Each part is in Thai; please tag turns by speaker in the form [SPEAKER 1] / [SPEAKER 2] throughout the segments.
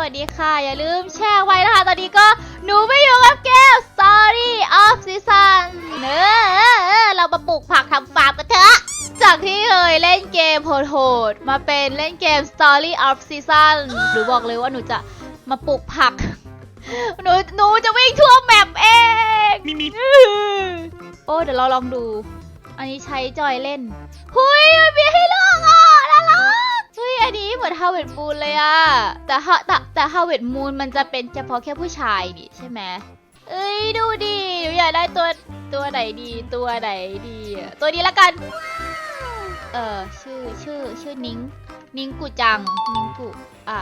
[SPEAKER 1] วัสดีค่ะ อย่าลืมแชร์ไว้นะคะ ตอนนี้ก็หนูไปอยู่กับเกม Story of Season เนอะเรามาปลูกผักทำฟาร์มกันเถอะจากที่เคยเล่นเกมโหดๆมาเป็นเล่นเกม Story of Season หนูบอกเลยว่าหนูจะมาปลูกผัก หนูหนูจะวิ่งทั่วแมปเอง
[SPEAKER 2] มีมี
[SPEAKER 1] โอ้เดี๋ยวเราลองดู อันนี้ใช้จอยเล่นหุยมันมีให้เลือกอะน่ารัก เฮ้ยอันนี้เหมือนฮาวเวิร์ดมูนเลยอะแต่ฮะแต่แต่ฮาวเวิร์ดมูนมันจะเป็นเฉพาะแค่ผู้ชายนี่ใช่ไหมเอ้ยดูดิหนูอยากได้ตัวตัวไหนดีตัวไหนดีอะตัวนี้ละกัน เออชื่อชื่อชื่อนิ้งนิ้งกุจังนิ้งกุอะ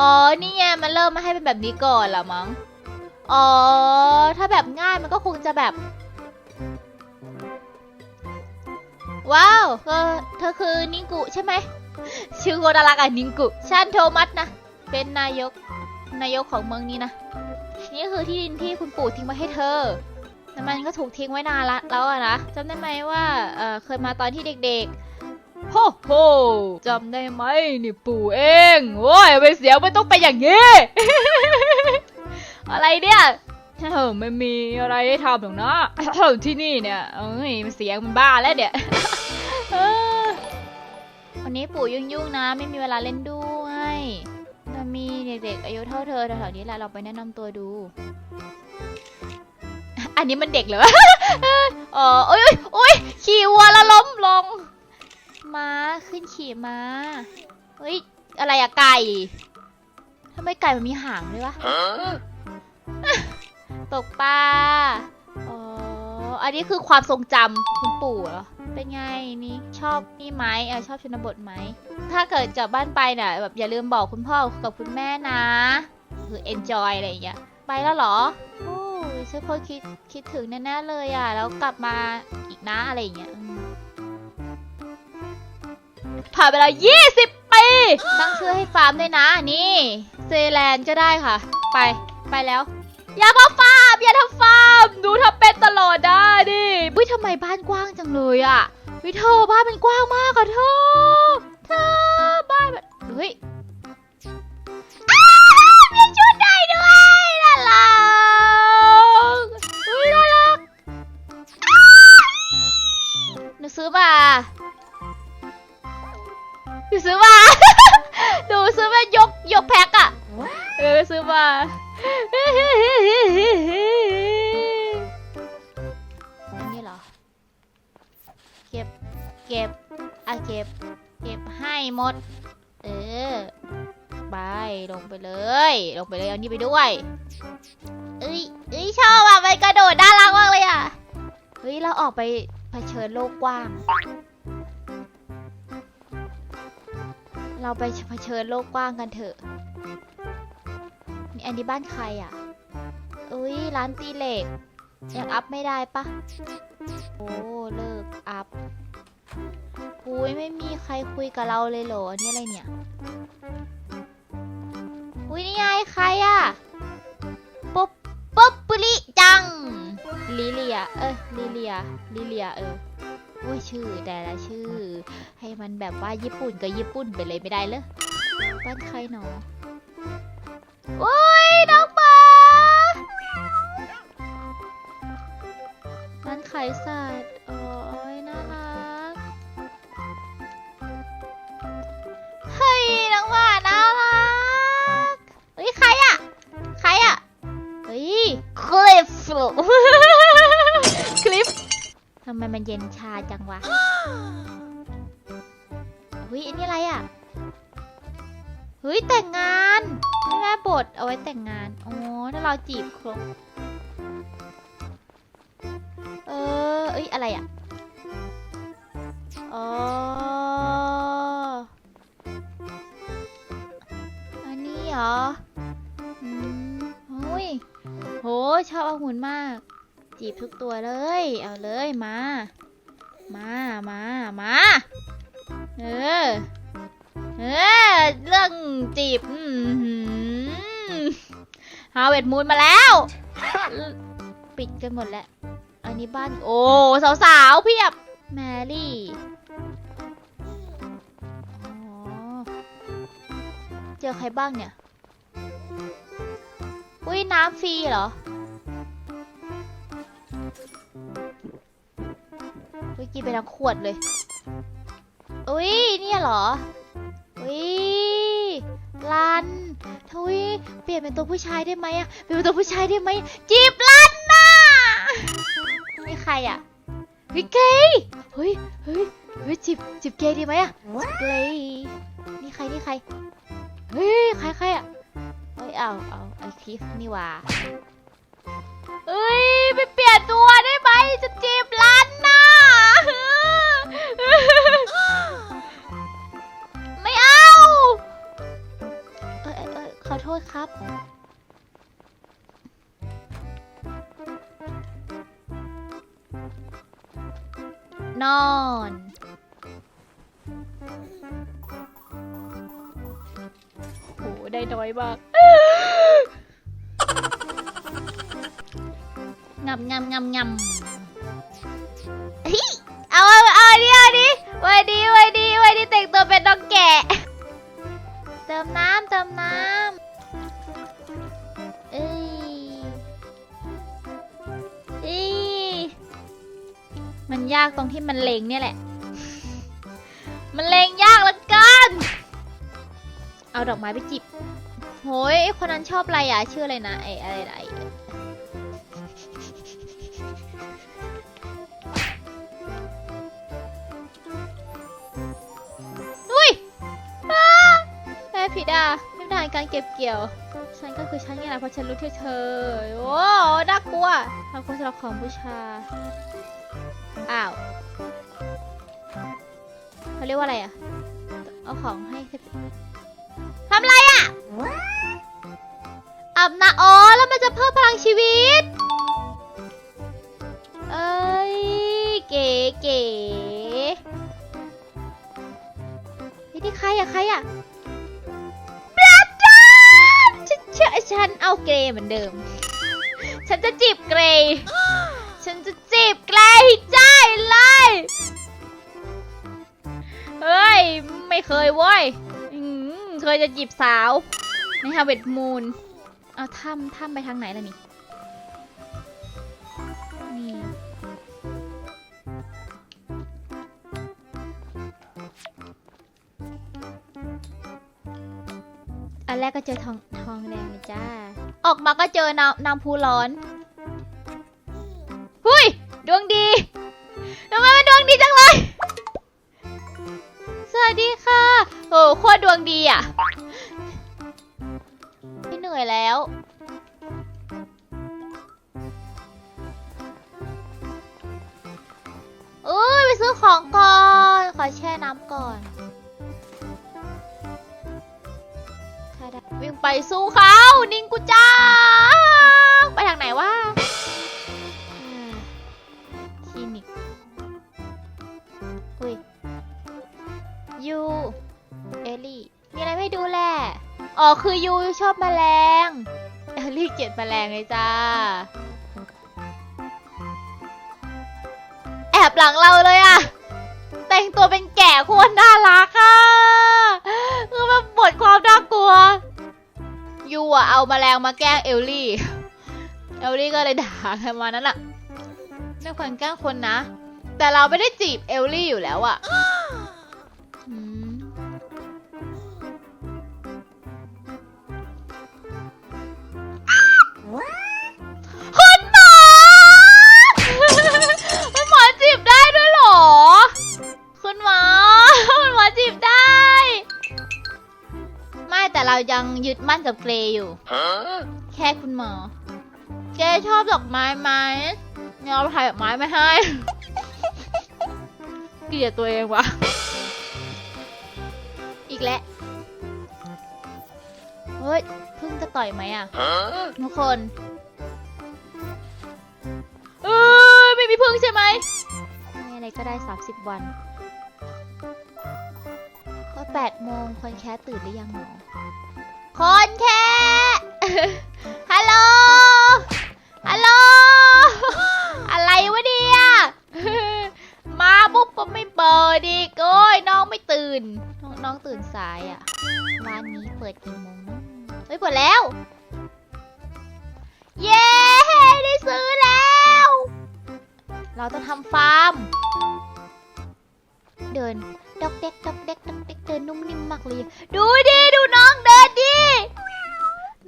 [SPEAKER 1] อ๋อนี่ไงมันเริ่มมาให้เป็นแบบนี้ก่อนละมั้งอ๋อถ้าแบบง่ายมันก็คงจะแบบ ว้าวเธอเธอคือนิงกุใช่ไหม ชื่อโคตรน่ารักอะนิงกุชันโทมัสนะ เป็นนายก นายกของเมืองนี้นะ นี่คือที่ดินที่คุณปู่ทิ้งไว้ให้เธอแต่มันก็ถูกทิ้งไว้นานละแล้วอะนะจำได้ไหมว่าเออเคยมาตอนที่เด็กๆโฮโฮจำได้ไหมนี่ปู่เองโอ้ยไปเสียงมันต้องไปอย่างนี้ อะไรเนี่ยเออไม่มีอะไรให้ทำหรอกนะที่นี่เนี่ยเอ้ยมันเสียงมันบ้าแล้วเนี่ย วันนี้ปู่ยุ่งๆนะ ไม่มีเวลาเล่นด้วยถ้ามีเด็กๆ อายุเท่าเธอแถวๆนี้แหละเราไปแนะนำตัวดู อันนี้มันเด็กเหรอเออโอ้ยโอ้ยขี่วัวแล้วล้มลง ม้าขึ้นขี่ม้าเฮ้ยอะไรอะไก่ทำไมไก่มันมีหางด้วยวะตกปลาอ๋อ อันนี้คือความทรงจำคุณปู่เหรอ เป็นไงนี่ชอบนี่ไหมเออชอบชนบทไหม ถ้าเกิดกลับบ้านไปเนี่ยแบบอย่าลืมบอกคุณพ่อกับคุณแม่นะ คือ enjoy อะไรอย่างเงี้ยไปแล้วเหรอโอ้ยฉันคงคิดคิดถึงแน่ๆเลยอะ แล้วกลับมาอีกนะอะไรอย่างเงี้ยอืมผ่านไปแล้ว20 ปี ตั้งชื่อให้ฟาร์มด้วยนะ นี่เซแลนด์ก็ได้ค่ะ ไป ไปแล้ว อย่ามาฟาร์มอย่าทำฟาร์มดูทำเป็นตลอดได้ดิวิทำไมบ้านกว้างจังเลยอะวิเธอบ้านมันกว้างมากอะเธอเธอบ้านมันเฮ้ยอ้าวมีชุดได้ด้วย เอ้ยเอ้ยชอบอะมันกระโดดน่ารักมากเลยอะ เฮ้ย เราออกไปเผชิญโลกกว้าง เราไปเผชิญโลกกว้างกันเถอะนี่อันนี้บ้านใครอะอุ้ย ร้านตีเหล็กยังอัพไม่ได้ปะโอ้ เลิกอัพอุ้ยไม่มีใครคุยกับเราเลยเหรออันนี้อะไรเนี่ย อุ้ยนี่ไงใครอะ ปุริจัง ลิเลีย เอ้ยลิเลีย ลิเลีย เอออุ้ยชื่อแต่ละชื่อ ให้มันแบบว่าญี่ปุ่นกับญี่ปุ่นไปเลยไม่ได้เลยบ้านใครหนอโอ้ยน้องหมาบ้านใครสัตว์ คลิฟคลิฟทำไมมันเย็นชาจังวะเฮ้ยอันนี้อะไรอะเฮ้ยแต่งงานแม่บทเอาไว้แต่งงานโอ๋อถ้าเราจีบครบเออเอ้ยอะไรอะอ๋อ ชอบองุ่นมาก จีบทุกตัวเลย เอาเลยมา มามามาเออเออเรื่องจีบฮาเวิร์ดมูนมาแล้ว ปิดกันหมดแล้ว อันนี้บ้าน โอ้สาวๆเพียบ แมรี่เจอใครบ้างเนี่ย อุ้ยน้ำฟรีเหรอ กินไปทั้งขวดเลยอุ้ยเนี่ยเหรออุ้ยลันทุยเปลี่ยนเป็นตัวผู้ชายได้ไหมอะเปลี่ยนเป็นตัวผู้ชายได้ไหมจีบลันน่ะนี่ใครอะเฮ้ยเกย์เฮ้ยเฮ้ยเฮ้ยจีบจีบเกย์ดีไหมอะจีบเกย์นี่ใครนี่ใครเฮ้ยใครใครอะเอ้ยเอาเอาไอคลิฟนี่ว่าเอ้ยไปเปลี่ยน อยมากงำงำงำงำเฮ้ยเอาเอาเอาอันนี้เอาอันนี้ไว้ดีไว้ดีไว้ดีแต่งตัวเป็นน้องแกะ เติมน้ำเติมน้ำเอ้ยเอ้ยมันยากตรงที่มันเลงเนี่ยแหละ มันเลงยากเหลือเกิน เอาดอกไม้ไปจิบ โหยไอคนนั้นชอบอะไรอะชื่ออะไรนะไออะไรนะไออุ้ยอ้าแพ้ผิดอะไม่ได้การเก็บเกี่ยว ฉันก็คือฉันไงล่ะเพราะฉันรู้ที่เธอ โอ้น่ากลัวทำคนสำหรับของผู้ชายอ้าวเขาเรียกว่าอะไรอะ เอาของให้ อาบน้ำอ๋อแล้วมันจะเพิ่มพลังชีวิต เอ้ย เก๋เก๋เฮ้ยนี่ใครอะใครอะบลัดดอนฉันเชื่อฉันเอาเกรย์เหมือนเดิม ฉันจะจีบเกรย์ฉันจะจีบเกรย์ใจเลย เฮ้ย ไม่เคยเว้ยอืมเคยจะจีบสาวในฮาเวิร์ดมูน เอาถ้ำถ้ำไปทางไหนล่ะนี่ นี่ อันแรกก็เจอทองทองแดงเลยจ้า ออกมาก็เจอน้ำน้ำพุร้อน หุยดวงดีทำไมมันดวงดีจังเลย สวัสดีค่ะ โอ้โคตรดวงดีอะ เหนื่อยแล้ว เอ้ยไปซื้อของก่อน ขอแช่น้ำก่อนวิ่งไปสู้เขานิงกูจ้าไปทางไหนวะคลินิก อุ้ยยู อ๋อคือยูชอบแมลงเอลลี่เกียดแมลงเลยจ้า แอบหลังเราเลยอะแต่งตัวเป็นแก่คตรน่ารักอะคือมันบทความน่ากลัวยูอะเอาแมลงมาแกล้งเอลลี่ เอลลี่ก็เลยด่ากันมานั้นอะไม่ควรแกล้งคนนะ แต่เราไม่ได้จีบเอลลี่อยู่แล้วอะ เรายังยึดมั่นกับเกรย์อยู่ แค่คุณหมอ เกรย์ชอบดอกไม้ไหมเนี่ยเราถ่ายดอกไม้ไม่ให้ เกลียดตัวเองวะ อีกแล้ว เฮ้ยเพึ่งจะต่อยไหมอะ ทุกคน เออไม่มีพึ่งใช่ไหมไม่อะไรก็ได้ 30 วัน ก็8โมงคนแค่ตื่นหรือยังหมอ คนแค่ฮัลโหล ฮัลโหล อะไรวะเนี่ย มาปุ๊บก็ไม่เปิดอีกโอ้ยน้องไม่ตื่น น้องน้องตื่นสายอะ่ะร้านนี้เปิดกี่โมงเฮ้ยเปิดแล้ว เย้ ได้ซื้อแล้ว เราต้องทำฟาร์ม เดิน ดอกเด็กดอกเด็กดอกเด็กเดินนุ่มนิ่มมากเลย ดูดิดูน้องเดินดิ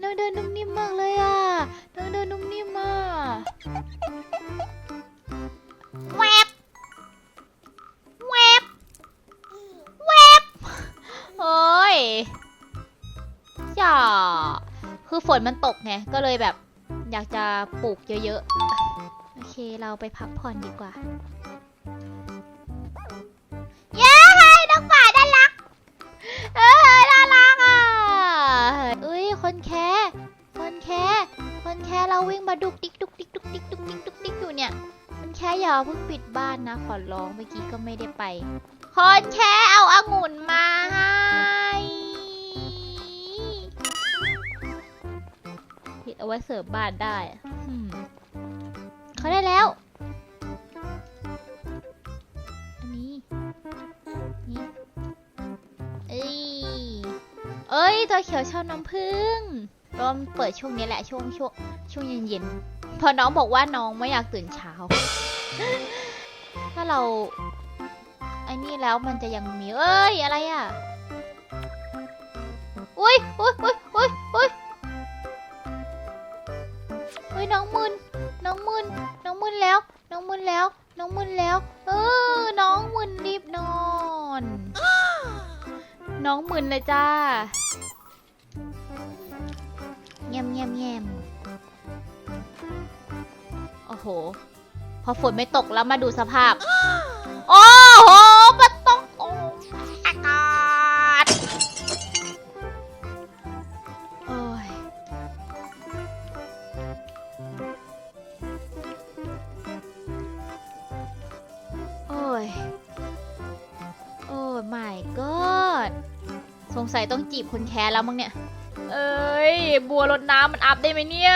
[SPEAKER 1] น้องเดินนุ่มนิ่มมากเลยอะน้องเดินนุ่มนิ่มมากแวบแวบแวบโอ้ยอย่าคือฝนมันตกไงก็เลยแบบ อยากจะปลูกเยอะๆ โอเคเราไปพักผ่อนดีกว่า คนแค่อย่าเพิ่งปิดบ้านนะ ขอร้องเมื่อกี้ก็ไม่ได้ไป คนแค่เอาองุ่นมาให้ผิดเอาไว้เสิร์ฟบ้านได้เขาได้แล้ว อันนี้ นี่ เอ้ย เอ้ย ตัวเขียวชอบน้ำผึ้งรอมเปิดช่วงนี้แหละช่วงช่วงช่วงเย็นๆพอน้องบอกว่าน้องไม่อยากตื่นเช้า ถ้าเราไอ้นี่แล้วมันจะยังมีเอ้ยอะไรอะ อุ้ยอุ้ยอุ้ยอุ้ยอุ้ยอุ้ยน้องมึนน้องมึนน้องมึนแล้ว น้องมึนแล้ว น้องมึนแล้ว เออ น้องมึนรีบนอน น้องมึนเลยจ้าเงียบเงียบเงียบโอ้โห พอฝนไม่ตกแล้วมาดูสภาพ โอ้โหมันตกโอ้อากาศโอ้ยโอ้ยโอ้ my god สงสัยต้องจีบคนแค้แล้วมั้งเนี่ย เอ้ย บัวรดน้ำมันอัพได้ไหมเนี่ย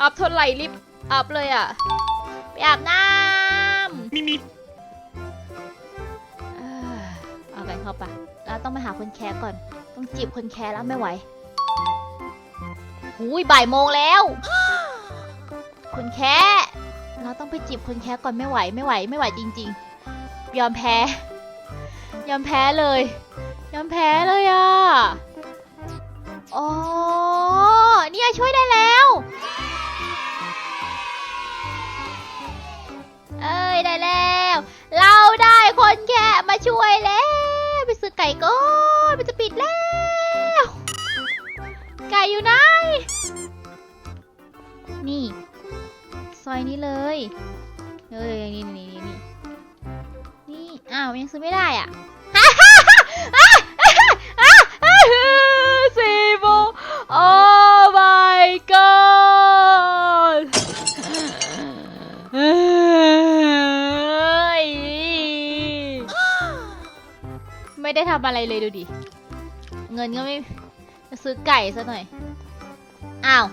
[SPEAKER 1] อัพเท่าไหร่รีบ อัพเลยอะไปอาบน้ำ
[SPEAKER 2] Mimi.
[SPEAKER 1] เอ้อเอากันเข้าไปเราต้องไปหาคนแค้ก่อน ต้องจีบคนแค้แล้วไม่ไหวหูยบ่ายโมงแล้ว คนแค้เราต้องไปจีบคนแค้ก่อนไม่ไหวไม่ไหวไม่ไหวจริง ๆ ยอมแพ้ ยอมแพ้เลย ยอมแพ้เลยอะ อ๋อ เนี่ยช่วยได้ ได้แล้ว เราได้คนแค่มาช่วยแล้ว ไปซื้อไก่ก่อนมันจะปิดแล้ว ไก่อยู่ไหน นี่ ซอยนี้เลยเอ้ยนี่นี่นี่นี่นี่อ้าวยังซื้อไม่ได้อะ ทำอะไรเลยดูดิ เงินก็ไม่ซื้อไก่ซะหน่อย อ้าว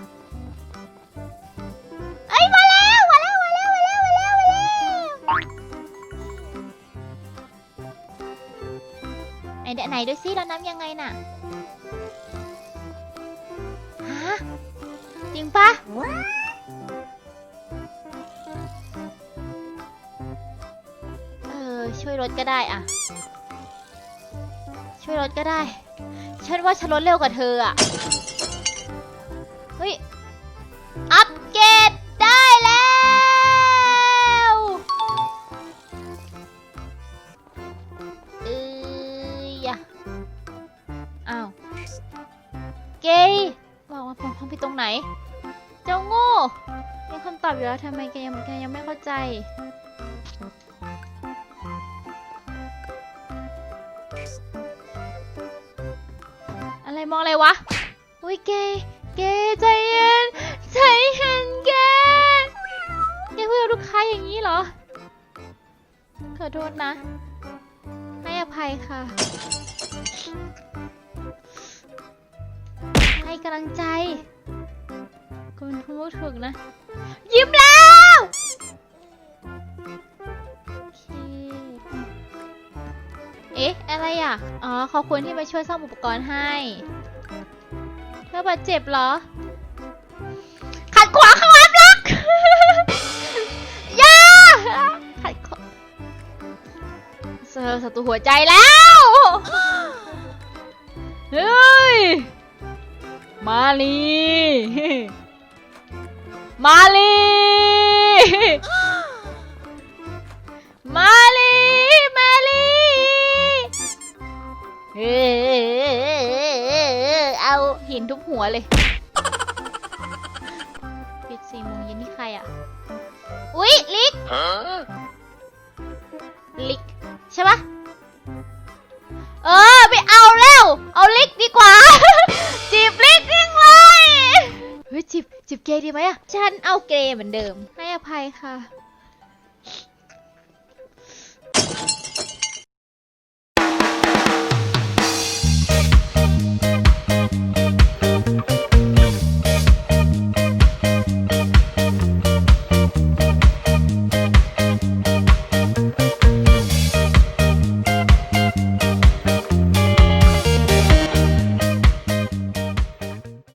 [SPEAKER 1] เอ้ยมาแล้ว มาแล้ว มาแล้ว มาแล้ว มาแล้ว มาแล้วไหนเดี๋ยวไหนดูซิเรานับยังไงน่ะ ฮะ จริงปะเออ ช่วยรถก็ได้อะ ช่วยรถก็ได้ ฉันว่าฉันรถเร็วกว่าเธออะเฮ้ย อัปเกรดได้แล้ว เอ้ยอะอ้าว เกย์บอกว่าผมทำผิดตรงไหน เจ้าโง่มีคำตอบอยู่แล้วทำไมแกยังแกยังไม่เข้าใจ อะไรมองอะไรวะ อุ้ยเกย์เกย์ใจเย็นใจเย็นเกย์แกพูดกับลูกค้าอย่างนี้เหรอ ขอโทษนะ ให้อภัยค่ะ ให้กำลังใจคุณพูดถูกนะ ยิ้มแล้ว อะไรอะ อ๋อ ขอบคุณที่มาช่วยซ่อมอุปกรณ์ให้ เธอบาดเจ็บเหรอ ขัดขวางความรักย่าขัดขวางเจอศัตรูหัวใจแล้ว เฮ้ย มาลี มาลี นทุบหัวเลย ปิดสี่โมงเย็นนี่ใครอะ อุ๊ย ลิก ลิก ใช่ปะเออไม่เอาแล้ว เอาลิกดีกว่า จีบลิกยิ่งเลยเฮ้ยจีบจีบเกย์ดีไหมอะฉันเอาเกย์เหมือนเดิม ให้อภัยค่ะ